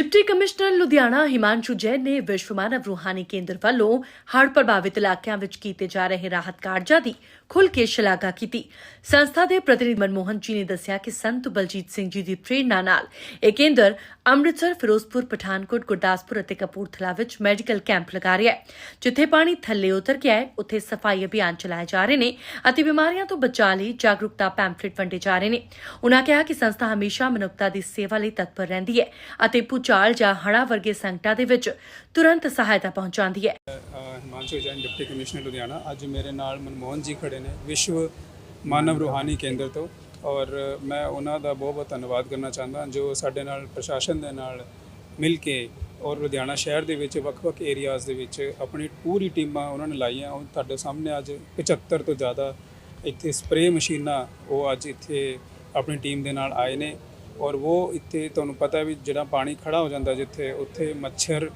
Deputy commissioner Ludhiana Himanshu Jain ਨੇ ਵਿਸ਼ਵ ਮਾਨਵ ਰੂਹਾਨੀ ਕੇਂਦਰ ਵੱਲੋਂ ਹੜ੍ਹ ਪ੍ਰਭਾਵਿਤ ਇਲਾਕਿਆਂ ਵਿੱਚ ਕੀਤੇ ਜਾ ਰਹੇ ਰਾਹਤ ਕਾਰਜਾਂ ਦੀ ਖੁੱਲ੍ਹ ਕੇ ਸ਼ਲਾਘਾ ਕੀਤੀ। ਸੰਸਥਾ ਦੇ ਪ੍ਰਤੀਨਿਧੀ ਮਨਮੋਹਨ ਜੀ ਨੇ ਦੱਸਿਆ ਕਿ ਸੰਤ ਬਲਜੀਤ ਸਿੰਘ ਜੀ ਦੀ ਪ੍ਰੇਰਣਾ ਨਾਲ ਇਹ ਕੇਂਦਰ ਅੰਮ੍ਰਿਤਸਰ, ਫਿਰੋਜ਼ਪੁਰ, ਪਠਾਨਕੋਟ, ਗੁਰਦਾਸਪੁਰ ਅਤੇ ਕਪੂਰਥਲਾ ਵਿੱਚ ਮੈਡੀਕਲ ਕੈਂਪ ਲਗਾ ਰਿਹਾ ਹੈ, ਜਿੱਥੇ ਪਾਣੀ ਥੱਲੇ ਉਤਰ ਗਿਆ ਹੈ, ਉੱਥੇ ਸਫ਼ਾਈ ਅਭਿਆਨ ਚਲਾਏ ਜਾ ਰਹੇ ਨੇ ਅਤੇ ਬਿਮਾਰੀਆਂ ਤੋਂ ਬਚਾਅ ਲਈ ਜਾਗਰੂਕਤਾ ਪੈਂਫਲੇਟ ਵੰਡੇ ਜਾ ਰਹੇ ਨੇ। ਉਨ੍ਹਾਂ ਕਿਹਾ ਕਿ ਸੰਸਥਾ ਹਮੇਸ਼ਾ ਮਨੁੱਖਤਾ ਦੀ ਸੇਵਾ ਲਈ ਤਤਪਰ ਰਹਿੰਦੀ ਹੈ ਅਤੇ ਭੂਚਾਲ ਜਾਂ ਹੜ੍ਹਾਂ ਵਰਗੇ ਸੰਕਟਾਂ ਦੇ ਵਿੱਚ ਤੁਰੰਤ ਸਹਾਇਤਾ ਪਹੁੰਚਾਉਂਦੀ ਹੈ। ਅ, ਹਿਮਾਂਸ਼ੂ ਜੈਨ ਡਿਪਟੀ ਕਮਿਸ਼ਨਰ ਲੁਧਿਆਣਾ। ਅੱਜ ਮੇਰੇ ਨਾਲ ਮਨਮੋਹਨ ਜੀ ਖੜੇ ਨੇ ਵਿਸ਼ਵ ਮਾਨਵ ਰੂਹਾਨੀ ਕੇਂਦਰ ਤੋਂ। ਔਰ ਮੈਂ ਉਹਨਾਂ ਦਾ ਬਹੁਤ ਬਹੁਤ ਧੰਨਵਾਦ ਕਰਨਾ ਚਾਹੁੰਦਾ ਜੋ ਸਾਡੇ ਨਾਲ ਪ੍ਰਸ਼ਾਸਨ ਦੇ ਨਾਲ ਮਿਲ ਕੇ ਔਰ ਲੁਧਿਆਣਾ ਸ਼ਹਿਰ ਦੇ ਵਿੱਚ ਵੱਖ-ਵੱਖ ਏਰੀਆਜ਼ ਦੇ ਵਿੱਚ ਆਪਣੀ ਪੂਰੀ ਟੀਮਾਂ ਉਹਨਾਂ ਨੇ ਲਾਈਆਂ। ਉਹ ਤੁਹਾਡੇ ਸਾਹਮਣੇ ਅੱਜ 75 ਤੋਂ ਜ਼ਿਆਦਾ ਇੱਥੇ ਸਪਰੇਅ ਮਸ਼ੀਨਾਂ ਉਹ ਅੱਜ ਇੱਥੇ ਆਪਣੀ ਟੀਮ ਦੇ ਨਾਲ ਆਏ ਨੇ। ਔਰ ਉਹ ਇੱਥੇ ਤੁਹਾਨੂੰ ਪਤਾ ਵੀ ਜਿਹੜਾ ਪਾਣੀ ਖੜਾ ਹੋ ਜਾਂਦਾ ਜਿੱਥੇ, ਉੱਥੇ ਮੱਛਰ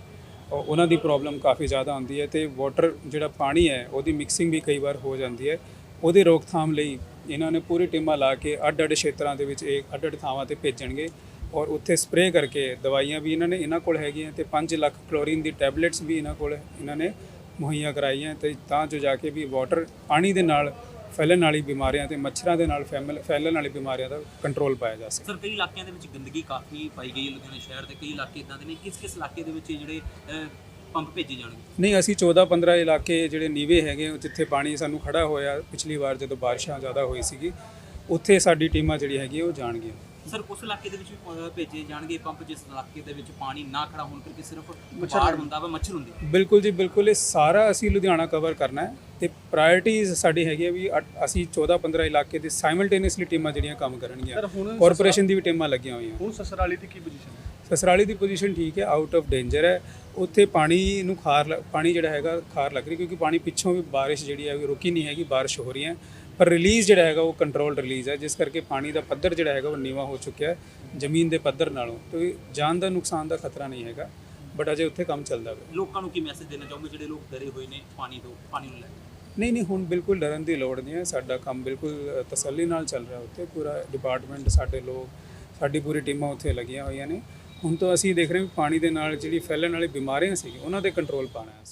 ਉਹਨਾਂ ਦੀ ਪ੍ਰੋਬਲਮ ਕਾਫੀ ਜ਼ਿਆਦਾ ਆਉਂਦੀ ਹੈ ਤੇ ਵਾਟਰ ਜਿਹੜਾ ਪਾਣੀ ਹੈ, ਉਹਦੀ ਮਿਕਸਿੰਗ ਵੀ ਕਈ ਵਾਰ ਹੋ ਜਾਂਦੀ ਹੈ। ਉਹਦੀ ਰੋਕਥਾਮ ਲਈ ਇਹਨਾਂ ਨੇ ਪੂਰੀ ਟੀਮਾਂ ਲਾ ਕੇ ਅੱਡ-ਅੱਡ ਖੇਤਰਾਂ ਦੇ ਵਿੱਚ ਇਹ ਅੱਡ-ਅੱਡ ਥਾਵਾਂ ਤੇ ਭੇਜਣਗੇ ਔਰ ਉੱਥੇ ਸਪਰੇਅ ਕਰਕੇ ਦਵਾਈਆਂ ਵੀ ਇਹਨਾਂ ਨੇ ਇਹਨਾਂ ਕੋਲ ਹੈਗੀਆਂ ਤੇ 5 ਲੱਖ ਕਲੋਰੀਨ ਦੀ ਟੈਬਲੇਟਸ ਵੀ ਇਹਨਾਂ ਕੋਲ ਇਹਨਾਂ ਨੇ ਮੁਹੱਈਆ ਕਰਾਈਆਂ ਤੇ ਤਾਂ ਜੋ ਜਾ ਕੇ ਵੀ ਵਾਟਰ ਪਾਣੀ ਦੇ ਨਾਲ ਫੈਲਣ ਵਾਲੀ ਬਿਮਾਰੀਆਂ ਤੇ ਮੱਛਰਾਂ ਦੇ ਨਾਲ ਫੈਲਣ ਵਾਲੀ ਬਿਮਾਰੀਆਂ ਦਾ ਕੰਟਰੋਲ ਪਾਇਆ ਜਾ ਸਕੇ। ਸਰ ਕਈ ਇਲਾਕਿਆਂ ਦੇ ਵਿੱਚ ਗੰਦਗੀ ਕਾਫੀ ਪਾਈ ਗਈ ਲੁਧਿਆਣਾ ਸ਼ਹਿਰ ਦੇ ਕਈ ਇਲਾਕੇ ਇਦਾਂ ਦੇ ਨੇ। ਕਿਸ ਕਿਸ ਇਲਾਕੇ ਦੇ ਵਿੱਚ ਜਿਹੜੇ ਪੰਪ ਭੇਜੇ ਜਾਣਗੇ? ਨਹੀਂ ਅਸੀਂ 14 15 ਇਲਾਕੇ ਜਿਹੜੇ ਨੀਵੇਂ ਹੈਗੇ ਜਿੱਥੇ ਪਾਣੀ ਸਾਨੂੰ ਖੜਾ ਹੋਇਆ ਪਿਛਲੀ ਵਾਰ ਜਦੋਂ ਬਾਰਿਸ਼ਾਂ ਜ਼ਿਆਦਾ ਹੋਈ ਸੀਗੀ ਉੱਥੇ ਸਾਡੀ ਟੀਮਾਂ ਜਿਹੜੀ ਹੈਗੀ ਉਹ ਜਾਣਗੀਆਂ। ਸਰ ਉਸ ਇਲਾਕੇ ਦੇ ਵਿੱਚ ਵੀ ਭੇਜੇ ਜਾਣਗੇ ਪੰਪ ਜਿਸ ਇਲਾਕੇ ਦੇ ਵਿੱਚ ਪਾਣੀ ਨਾ ਖੜਾ ਹੋਣ ਕਰਕੇ ਸਿਰਫ ਬਾੜ ਹੁੰਦਾ। ਵਾ ਮੱਛਰ ਹੁੰਦੇ। ਬਿਲਕੁਲ ਜੀ ਬਿਲਕੁਲ। ਇਹ ਸਾਰਾ ਅਸੀਂ ਲੁਧਿਆਣਾ ਕਵਰ ਕਰਨਾ ਹੈ ਤੇ ਪ੍ਰਾਇੋਰਟੀਜ਼ ਸਾਡੀ ਹੈਗੀ ਹੈ ਵੀ ਅਸੀਂ 14 15 ਇਲਾਕੇ ਦੇ ਸਾਈਮਲਟੇਨੀਅਸਲੀ ਟੀਮਾਂ ਜਿਹੜੀਆਂ ਕੰਮ ਕਰਨਗੀਆਂ। ਸਰ, ਹੁਣ ਕਾਰਪੋਰੇਸ਼ਨ ਦੀ ਵੀ ਟੀਮਾਂ ਲੱਗੀਆਂ ਹੋਈਆਂ। ਹੁਣ ਸਸਰਾਲੀ ਦੀ ਕੀ ਪੋਜੀਸ਼ਨ ਹੈ? ਸਸਰਾਲੀ ਦੀ ਪੋਜੀਸ਼ਨ ਠੀਕ ਹੈ ਆਊਟ ਆਫ ਡੇਂਜਰ ਹੈ। ਉੱਥੇ ਪਾਣੀ ਨੂੰ ਖਾਰ ਲ- ਪਾਣੀ ਜਿਹੜਾ ਹੈਗਾ ਖਾਰ ਲੱਗ ਰਹੀ ਕਿਉਂਕਿ ਪਾਣੀ ਪਿੱਛੋਂ ਵੀ ਬਾਰਿਸ਼ ਜਿਹੜੀ ਹੈ ਉਹ ਰੁਕੀ ਨਹੀਂ ਹੈਗੀ ਬਾਰਿਸ਼ ਹੋ ਰਹੀ ਹੈ। ਪਰ ਰਿਲੀਜ਼ ਜਿਹੜਾ ਹੈਗਾ ਉਹ ਕੰਟਰੋਲ ਰਿਲੀਜ਼ ਹੈ ਜਿਸ ਕਰਕੇ ਪਾਣੀ ਦਾ ਪੱਧਰ ਜਿਹੜਾ ਹੈਗਾ ਉਹ ਨੀਵਾ ਹੋ ਚੁੱਕਿਆ ਹੈ ਜ਼ਮੀਨ ਦੇ ਪੱਧਰ ਨਾਲੋਂ। ਤੇ ਜਾਨ ਦਾ ਨੁਕਸਾਨ ਦਾ ਖਤਰਾ ਨਹੀਂ ਹੈਗਾ ਬਟ ਅਜੇ ਉੱਥੇ ਕੰਮ ਚੱਲਦਾ ਹੈ ਲੋਕਾਂ ਨੂੰ ਕੀ ਮੈਸੇਜ ਦੇਣਾ ਚਾਹੋਗੇ ਜਿਹੜੇ ਲੋਕ ਡਰੇ ਹੋਏ ਨੇ ਪਾਣੀ ਤੋਂ ਪਾਣੀ ਨੂੰ ਲੈ ਕੇ? ਨਹੀਂ ਨਹੀਂ ਹੁਣ ਬਿਲਕੁਲ ਡਰਨ ਦੀ ਲੋੜ ਨਹੀਂ ਹੈ। ਸਾਡਾ ਕੰਮ ਬਿਲਕੁਲ ਤਸੱਲੀ ਨਾਲ ਚੱਲ ਰਿਹਾ ਉੱਥੇ। ਪੂਰਾ ਡਿਪਾਰਟਮੈਂਟ ਸਾਡੇ ਲੋਕ ਸਾਡੀ ਪੂਰੀ ਟੀਮਾਂ ਉੱਥੇ ਲੱਗੀਆਂ ਹੋਈਆਂ ਨੇ। ਹੁਣ ਤੋਂ ਅਸੀਂ ਦੇਖ ਰਹੇ ਹਾਂ ਪਾਣੀ ਦੇ ਨਾਲ ਜਿਹੜੀ ਫੈਲਣ ਵਾਲੀ ਬਿਮਾਰੀਆਂ ਸੀ ਉਹਨਾਂ ਤੇ ਕੰਟਰੋਲ ਪਾਣਾ ਹੈ